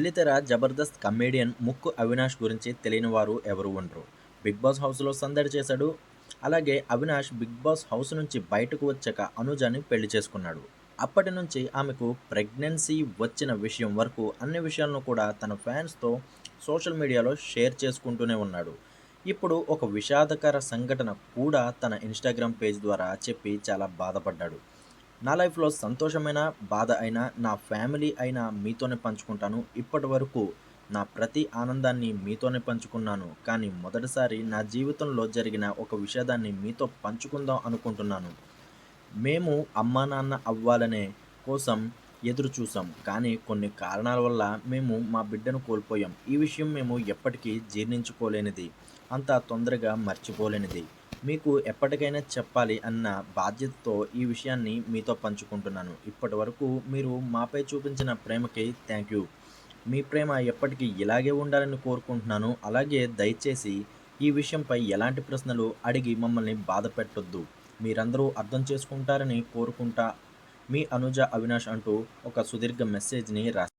బుల్లితెర జబర్దస్త్ కమేడియన్ ముక్కు అవినాష్ గురించి తెలియని వారు ఎవరు ఉండరు. బిగ్ బాస్ హౌస్లో సందడి చేశాడు. అలాగే అవినాష్ బిగ్ బాస్ హౌస్ నుంచి బయటకు వచ్చాక అనుజాని పెళ్ళి చేసుకున్నాడు. అప్పటి నుంచి ఆమెకు ప్రెగ్నెన్సీ వచ్చిన విషయం వరకు అన్ని విషయాలను కూడా తన ఫ్యాన్స్తో సోషల్ మీడియాలో షేర్ చేసుకుంటూనే ఉన్నాడు. ఇప్పుడు ఒక విషాదకర సంఘటన కూడా తన ఇన్స్టాగ్రామ్ పేజ్ ద్వారా చెప్పి చాలా బాధపడ్డాడు. నా లైఫ్లో సంతోషమైన బాధ అయినా నా ఫ్యామిలీ అయినా మీతోనే పంచుకుంటాను. ఇప్పటి వరకు నా ప్రతి ఆనందాన్ని మీతోనే పంచుకున్నాను. కానీ మొదటిసారి నా జీవితంలో జరిగిన ఒక విషాదాన్ని మీతో పంచుకుందాం అనుకుంటున్నాను. మేము అమ్మా నాన్న అవ్వాలనే కోసం ఎదురు చూసాం కానీ కొన్ని కారణాల వల్ల మేము మా బిడ్డను కోల్పోయాం. ఈ విషయం మేము ఎప్పటికీ జీర్ణించుకోలేనిది. అంత తొందరగా మర్చిపోలేనిది. మీకు ఎప్పటికైనా చెప్పాలి అన్న బాధ్యతతో ఈ విషయాన్ని మీతో పంచుకుంటున్నాను. ఇప్పటి వరకు మీరు మాపై చూపించిన ప్రేమకి థ్యాంక్ యూ. మీ ప్రేమ ఎప్పటికీ ఇలాగే ఉండాలని కోరుకుంటున్నాను. అలాగే దయచేసి ఈ విషయంపై ఎలాంటి ప్రశ్నలు అడిగి మమ్మల్ని బాధ పెట్టొద్దు. మీరందరూ అర్థం చేసుకుంటారని కోరుకుంటా మీ అనుజ అవినాష్ అంటూ ఒక సుదీర్ఘ మెసేజ్ని రాశారు